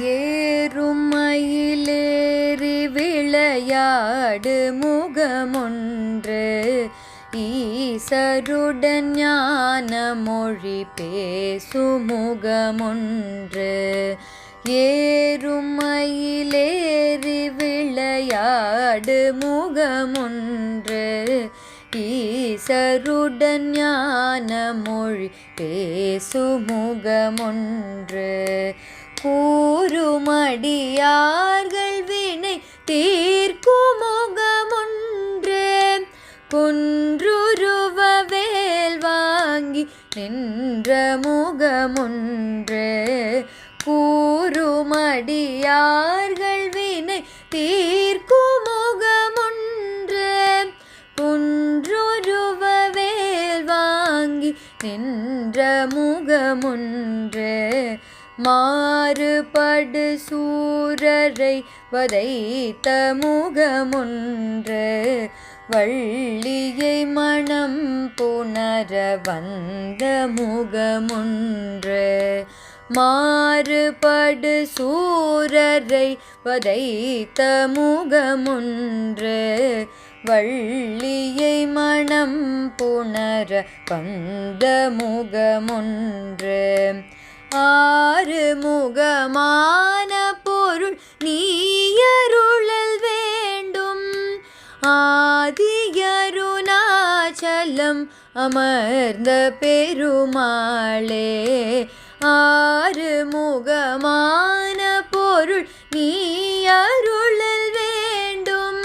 ஏறுமயிலேறி விளையாடு முகமொன்று. ஈசருடன் ஞான மொழி பேசுமுகமொன்று ஏறுமயிலேறி விளையாடு முகமொன்று. ஈசருடன் ஞான மொழி பேசுமுகமொன்று கூறுமடியார்கள் வினை தீர்க்கும் முகமொன்று. குன்றுருவ வேல் வாங்கி நின்ற முகமொன்று. கூறுமடியார்கள் வினை தீர்க்கும் முகமொன்று. குன்றுருவ வேல் வாங்கி நின்ற முகமொன்று. மாறுபடு சூரரை வதைத்த முகமுன்று வள்ளியை மணம் புணர வந்த முகமுன்று. மாறுபடு சூரரை வதைத்த முகமுன்று வள்ளியை மணம் புணர வந்த முகமுன்று. ஆறு முகமான பொருள் நீயருளல் வேண்டும். ஆதியருணாச்சலம் அமர்ந்த பெருமாளே ஆறு முகமான பொருள் நீயருளல் வேண்டும்.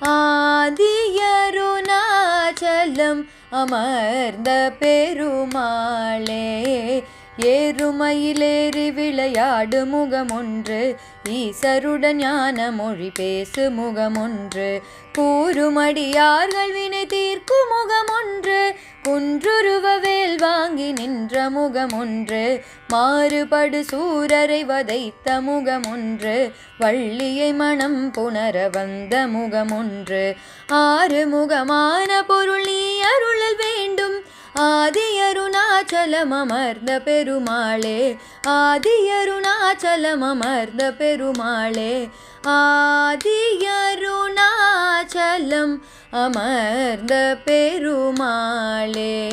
ஆதியருணாச்சலம் அமர்ந்த பெருமாளே ஏறுமையிலேறி விளையாடு முகமொன்று ஈசருடன் ஞான மொழி பேசு முகமொன்று. கூறுமடியார்கள் வினை தீர்க்கும் முகமொன்று குன்றுருவ வேல் வாங்கி நின்ற முகமொன்று. மாறுபடு சூரரை வதைத்த முகமொன்று வள்ளியை மனம் புணர வந்த முகமொன்று. ஆறு முகமான பொருள் நீ அருளல் வேண்டும் ஆதியருணாச்சலம் அமர்ந்த பெருமாளே. ஆதியருணாச்சலம் அமர்ந்த பெருமாளே. ஆதி அருணாச்சலம் அமர்ந்த பெருமாளே.